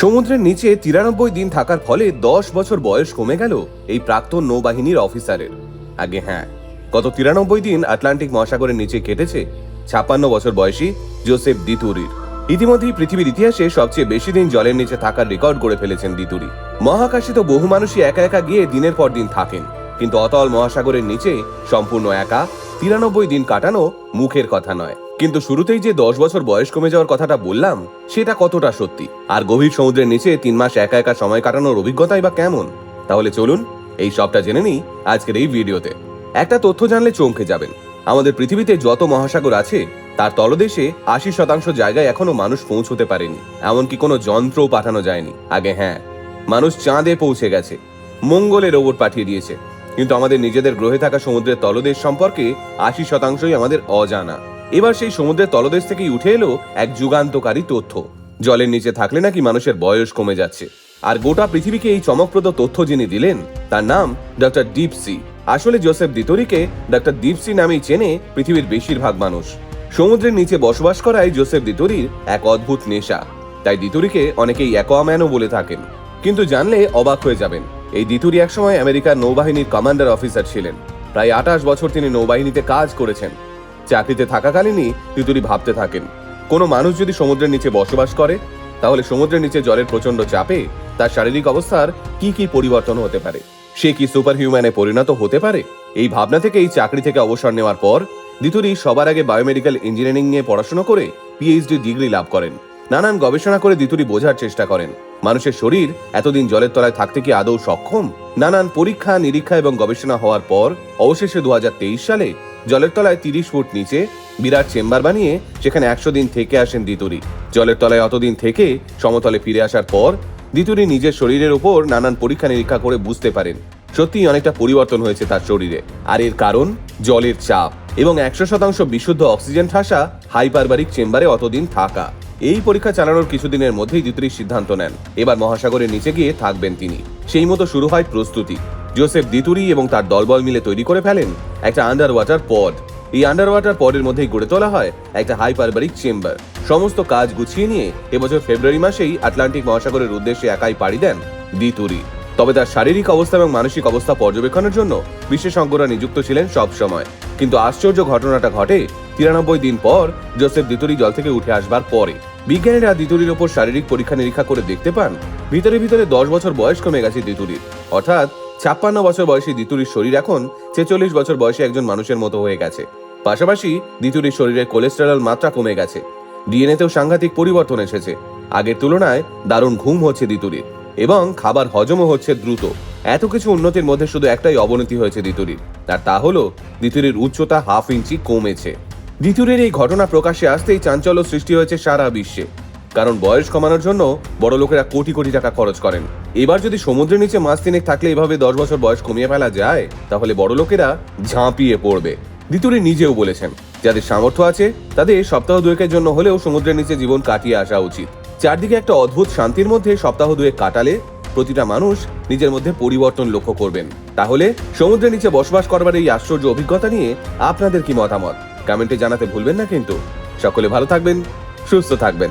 সমুদ্রের নিচে তিরানব্বই দিন থাকার ফলে দশ বছর বয়স কমে গেল এই প্রাক্তন নৌবাহিনীর অফিসারের। আগে হ্যাঁ গত তিরানব্বই দিন আটলান্টিক মহাসাগরের নিচে কেটেছে ছাপ্পান্ন বছর বয়সী জোসেফ দিতুরির। ইতিমধ্যেই পৃথিবীর ইতিহাসে সবচেয়ে বেশি দিন জলের নিচে থাকার রেকর্ড গড়ে ফেলেছেন দিতুরি। মহাকাশে তো বহু মানুষই একা একা গিয়ে দিনের পর দিন থাকেন, কিন্তু অতল মহাসাগরের নিচে সম্পূর্ণ একা, তিরানব্বই দিন কাটানো মুখের কথা নয়। কিন্তু শুরুতেই যে দশ বছর বয়স কমে যাওয়ার কথাটা বললাম, সেটা কতটা সত্যি? আর গভীর সমুদ্রের নিচে তিন মাস একা একা সময় কাটানোর অভিজ্ঞতাই বা কেমন? তাহলে চলুন এই সবটা জেনে নিই আজকের এই ভিডিওতে। একটা তথ্য জানলে চমকে যাবেন। আমাদের পৃথিবীতে যত মহাসাগর আছে, তার তলদেশে আশি শতাংশ জায়গায় এখনও মানুষ পৌঁছতে পারেনি। এমনকি কোনো যন্ত্রও পাঠানো যায়নি। আগে হ্যাঁ মানুষ চাঁদে পৌঁছে গেছে। মঙ্গলে রোবট পাঠিয়ে দিয়েছে। কিন্তু আমাদের নিজেদের গ্রহে থাকা সমুদ্রের তলদেশ সম্পর্কে আশি শতাংশই আমাদের অজানা। এবার সেই সমুদ্রের তলদেশ থেকেই উঠে এলো এক যুগান্তকারী তথ্য। জলের নিচে থাকলে নাকি মানুষের বয়স কমে যাচ্ছে। আর গোটা পৃথিবীকে এই চমকপ্রদ তথ্য যিনি দিলেন, তার নাম ডক্টর ডিপসি আসলে জোসেফ দিতরিকে ডক্টর ডিপসি নামেই চেনে পৃথিবীর বেশিরভাগ মানুষ। সমুদ্রের নিচে বসবাস করায় জোসেফ দিতরির এক অদ্ভুত নেশা। তাই দিতুরিকে অনেকেই অ্যাকোয়াম্যানও বলে থাকেন। কিন্তু জানলে অবাক হয়ে যাবেন, এই দিতুরি একসময় আমেরিকার নৌবাহিনীর কমান্ডার অফিসার ছিলেন। প্রায় আঠাশ বছর তিনি নৌবাহিনীতে কাজ করেছেন। চাকরিতে থাকাকালীনই তিতুরি ভাবতে থাকেন, কোনো মানুষ যদি সমুদ্রের নিচে বসবাস করে, তাহলে সমুদ্রের নিচে জলের প্রচণ্ড চাপে তার শারীরিক অবস্থার কি কি পরিবর্তন হতে পারে? সে কি সুপার হিউম্যানে পরিণত হতে পারে? এই ভাবনা থেকে এই চাকরি থেকে অবসর নেওয়ার পর দিতুরি সবার আগে বায়োমেডিক্যাল ইঞ্জিনিয়ারিং নিয়ে পড়াশোনা করে পিএইচডি ডিগ্রি লাভ করেন। নানান গবেষণা করে দিতুরি বোঝার চেষ্টা করেন। মানুষের শরীর এতদিন জলের তলায় থাকতে কি আদৌ সক্ষম? নানান পরীক্ষা, নিরীক্ষা এবং গবেষণা হওয়ার পর অবশেষে দু হাজার তেইশ সালে জলের তলায় তিরিশ ফুট নিচে বিরাট চেম্বার বানিয়ে সেখানে একশো দিন থেকে আসেন দিতুরি। জলের তলায় অতদিন থেকে সমতলে ফিরে আসার পর দিতুরি নিজের শরীরের উপর নানান পরীক্ষা নিরীক্ষা করে বুঝতে পারেন। সত্যিই অনেকটা পরিবর্তন হয়েছে তার শরীরে। আর এর কারণ, জলের চাপ এবং একশো শতাংশ বিশুদ্ধ অক্সিজেন ঠাসা হাইপারবারিক চেম্বারে অতদিন থাকা। এই পরীক্ষা চালানোর কিছুদিনের মধ্যেই দিতুরি সিদ্ধান্ত নেন। এবার মহাসাগরের নিচে গিয়ে থাকবেন তিনি। সেই মতো শুরু হয় প্রস্তুতি। জোসেফ দিতুরি এবং তার দলবল মিলে তৈরি করে ফেলেন একটা আন্ডার ওয়াটার পড এই আন্ডার ওয়াটার পডের মধ্যেই গড়ে তোলা হয় একটা হাইপারবারিক চেম্বার সমস্ত কাজ গুছিয়ে নিয়ে এবছর ফেব্রুয়ারি মাসেই আটলান্টিক মহাসাগরের উদ্দেশ্যে একাই পাড়ি দেন দিতুরি তবে তার শারীরিক অবস্থা এবং মানসিক অবস্থা পর্যবেক্ষণের জন্য বিশেষজ্ঞরা নিযুক্ত ছিলেন সব সময় কিন্তু আশ্চর্য ঘটনাটা ঘটে তিরানব্বই দিন পর জোসেফ দিতুরি জল থেকে উঠে আসবার পরে। বিজ্ঞানীরা দিতুরির ওপর শারীরিক পরীক্ষা নিরীক্ষা করে দেখতে পান, ভিতরে ভিতরে দশ বছর বয়স কমে গেছে দিতুরির অর্থাৎ ছাপ্পান্ন বছর বয়সী দিতুরির শরীর এখন ছেচল্লিশ বছর বয়সী একজন মানুষের মতো হয়ে গেছে। পাশাপাশি দিতুরির শরীরে কোলেস্টেরল মাত্রা কমে গেছে। ডিএনএতেও সাংঘাতিক পরিবর্তন এসেছে। আগের তুলনায় দারুণ ঘুম হচ্ছে দিতুরির এবং খাবার হজমও হচ্ছে দ্রুত। এত কিছু উন্নতির মধ্যে শুধু একটাই অবনতি হয়েছে দিতুরির আর তা হলো দিতুরির উচ্চতা হাফ ইঞ্চি কমেছে। দিতুরের এই ঘটনা প্রকাশ্যে আসতেই চাঞ্চল্য সৃষ্টি হয়েছে সারা বিশ্বে। কারণ বয়স কমানোর জন্য বড় লোকেরা কোটি কোটি টাকা খরচ করেন। এবার যদি সমুদ্রের নিচে মাস তিনেক থাকলে এভাবে দশ বছর বয়স কমিয়ে ফেলা যায়, তাহলে বড় লোকেরা ঝাঁপিয়ে পড়বে। দিতুরি নিজেও বলেছেন, যাদের সামর্থ্য আছে, তাদের সপ্তাহ দুয়েকের জন্য হলেও সমুদ্রের নিচে জীবন কাটিয়ে আসা উচিত। চারদিকে একটা অদ্ভুত শান্তির মধ্যে সপ্তাহ দুয়েক কাটালে প্রতিটা মানুষ নিজের মধ্যে পরিবর্তন লক্ষ্য করবেন। তাহলে সমুদ্রের নিচে বসবাস করবার এই আশ্চর্য অভিজ্ঞতা নিয়ে আপনাদের কি মতামত? কমেন্টে জানাতে ভুলবেন না কিন্তু। সকলে ভালো থাকবেন, সুস্থ থাকবেন।